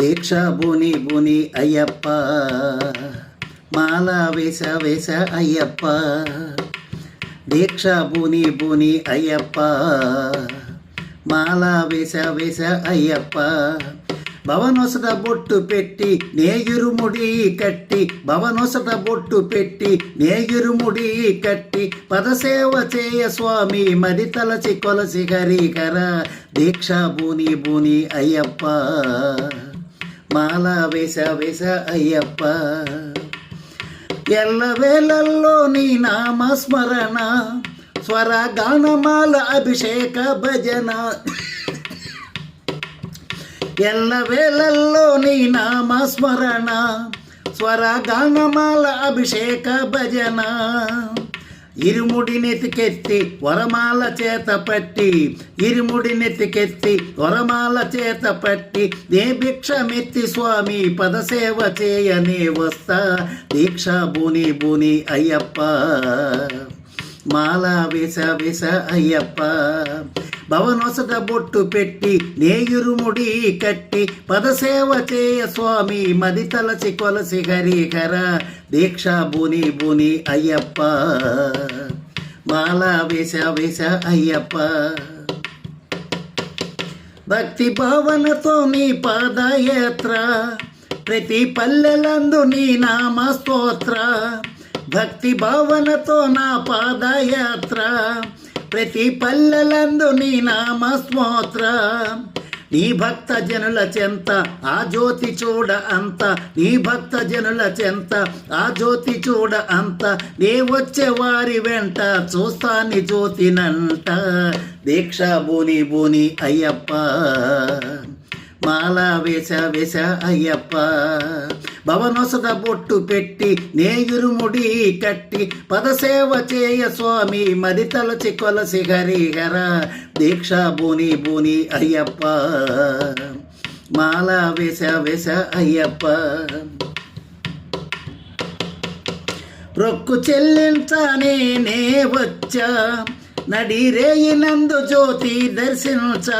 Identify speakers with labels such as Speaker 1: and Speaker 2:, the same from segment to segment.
Speaker 1: దీక్ష బుని బుని అయ్యప్ప. మాల వేస వేస అయ్యప్ప. దీక్ష బుని బుని అయ్యప్ప. మాల వేస వేస అయ్యప్ప. భవనొసట బొట్టు పెట్టి నేగిరుముడి కట్టి భవనొసట బొట్టు పెట్టి నేగిరుముడి కట్టి పదసేవ చేయ స్వామి మది తలచి కొలసి హరికర దీక్ష బూని బూని అయ్యప్ప. మాల వేస వేస అయ్యప్ప. ఎల్లవేళల్లో నీ నామస్మరణ స్వర గానమాల అభిషేక భజన. ఎల్లవేళల్లో నీ నామస్మరణ స్వర గానమాల అభిషేక భజన. ఇరుముడినెతికెత్తి వరమాల చేత పట్టి ఇరుముడినెతికెత్తి వరమాల చేత పట్టి నే భిక్షమెత్తి స్వామి పదసేవ చేయనే వస్తా. దీక్ష బుని బుని అయ్యప్ప మాల విస విస అయ్యప్ప భవనొసట బొట్టు పెట్టి నేయురుముడి కట్టి పదసేవ చేయ స్వామి మది తలచి కొలసి హరిహర దీక్ష బుని బుని అయ్యప్ప. మాల వేస వేస అయ్యప్ప. భక్తి భావనతో నీ పాదయాత్ర ప్రతి పల్లెలందు నీ నామ స్తోత్ర భక్తి భావనతో నా పాదయాత్ర ప్రతి పల్లెలందు నీ నామ స్తోత్ర నీ భక్త జనుల చెంత ఆ జ్యోతి చూడ అంత. నీ భక్త జనుల చెంత ఆ జ్యోతి చూడ అంత. నే వచ్చే వారి వెంట చూస్తాని జ్యోతినంట దీక్ష బూని బూని అయ్యప్ప. మాల వేస వేస అయ్యప్ప. భవనొసద బొట్టు పెట్టి నేయురుముడి కట్టి పదసేవ చేయ స్వామి మది తలచి కొలసి హరిహర దీక్ష బూని బూని అయ్యప్ప. మాల వేస వేస అయ్యప్ప. రొక్కు చెల్లించనే నే వచ్చా. నడిరేయినందు జ్యోతి దర్శించ.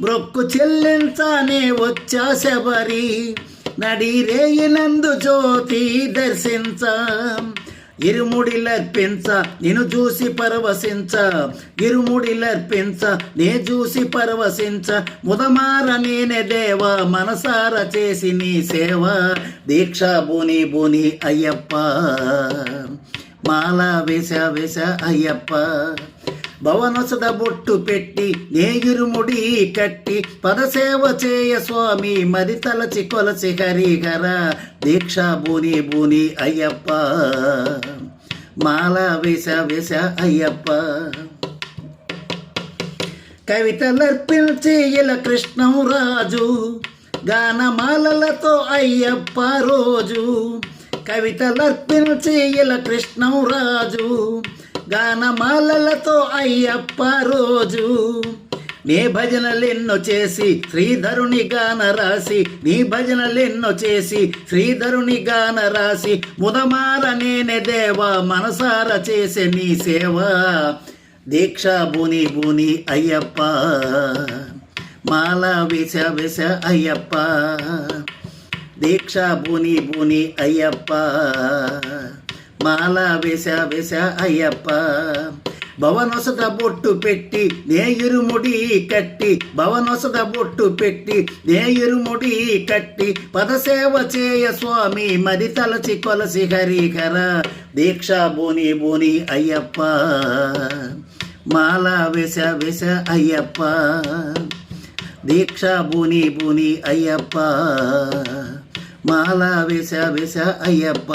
Speaker 1: బ్రొక్కు చెల్లించనే వచ్చా శబరి. నడి రేయినందు జ్యోతి దర్శించ. ఇరుముడిలర్పించ నిను చూసి పరవశించ. ఇరుముడిలర్పించ నే చూసి పరవశించ. ముదమార నేనే దేవ మనసార చేసి నీ సేవ. దీక్ష బుని బుని అయ్యప్ప. మాల వేశ వేశ అయ్యప్ప. భవనొసద బొట్టు పెట్టి నేగిరుముడి కట్టి పదసేవ చేయ స్వామి మది తలచి కొలచి హరిహర దీక్ష బూని బూని అయ్యప్ప. మాల వేస వేస అయ్యప్ప. కవితలర్పించి ఇలా కృష్ణం రాజు గానమాలలతో అయ్యప్ప రోజు. కవితలర్పించి ఇలా కృష్ణం రాజు గానమాలలతో అయ్యప్ప రోజు. నీ భజనలెన్నో చేసి శ్రీధరుని గాన రాసి నీ భజనలెన్నో చేసి శ్రీధరుని గాన రాసి ముదమార నేనే దేవా మనసార చేసే నీ సేవ. దీక్ష బుని బుని అయ్యప్ప మాల విస విష అయ్యప్ప. దీక్ష భూని భూని అయ్యప్ప. మాల వేస వేస అయ్యప్ప. భవనొసద బొట్టు పెట్టి నేయురుముడి కట్టి భవనొసద బొట్టు పెట్టి నేయురుముడి కట్టి పదసేవ చేయ స్వామి మరి తలచి కొలసి హరిహర. దీక్ష బూని బూని అయ్యప్ప. మాల వేస వేస అయ్యప్ప. దీక్ష బూని బూని అయ్యప్ప. మాల వేస వేస అయ్యప్ప